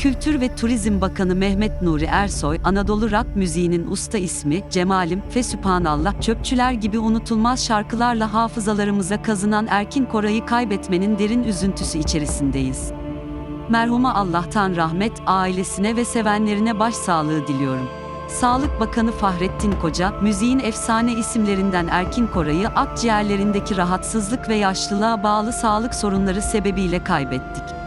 Kültür ve Turizm Bakanı Mehmet Nuri Ersoy, Anadolu rock müziğinin usta ismi, Cemalim, Fesübhanallah, Çöpçüler gibi unutulmaz şarkılarla hafızalarımıza kazınan Erkin Koray'ı kaybetmenin derin üzüntüsü içerisindeyiz. Merhuma Allah'tan rahmet, ailesine ve sevenlerine başsağlığı diliyorum. Sağlık Bakanı Fahrettin Koca, müziğin efsane isimlerinden Erkin Koray'ı akciğerlerindeki rahatsızlık ve yaşlılığa bağlı sağlık sorunları sebebiyle kaybettik.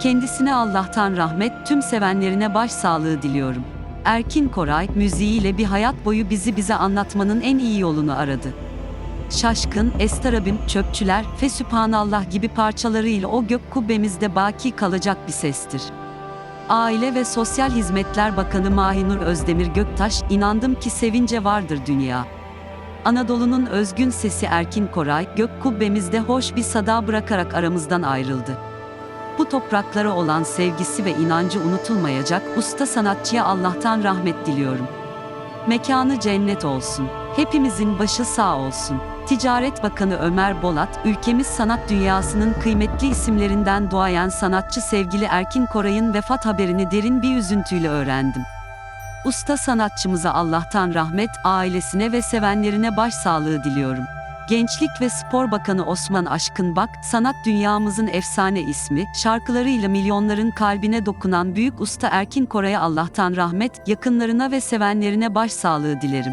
Kendisine Allah'tan rahmet, tüm sevenlerine başsağlığı diliyorum. Erkin Koray, müziğiyle bir hayat boyu bizi bize anlatmanın en iyi yolunu aradı. Şaşkın, Estarabim, Çöpçüler, Fesübhanallah gibi parçalarıyla o gök kubbemizde baki kalacak bir sestir. Aile ve Sosyal Hizmetler Bakanı Mahinur Özdemir Göktaş, inandım ki sevince vardır dünya. Anadolu'nun özgün sesi Erkin Koray, gök kubbemizde hoş bir sada bırakarak aramızdan ayrıldı. Bu topraklara olan sevgisi ve inancı unutulmayacak usta sanatçıya Allah'tan rahmet diliyorum. Mekanı cennet olsun. Hepimizin başı sağ olsun. Ticaret Bakanı Ömer Bolat, ülkemiz sanat dünyasının kıymetli isimlerinden doğayan sanatçı sevgili Erkin Koray'ın vefat haberini derin bir üzüntüyle öğrendim. Usta sanatçımıza Allah'tan rahmet, ailesine ve sevenlerine başsağlığı diliyorum. Gençlik ve Spor Bakanı Osman Aşkın Bak, sanat dünyamızın efsane ismi, şarkılarıyla milyonların kalbine dokunan büyük usta Erkin Koray'a Allah'tan rahmet, yakınlarına ve sevenlerine başsağlığı dilerim.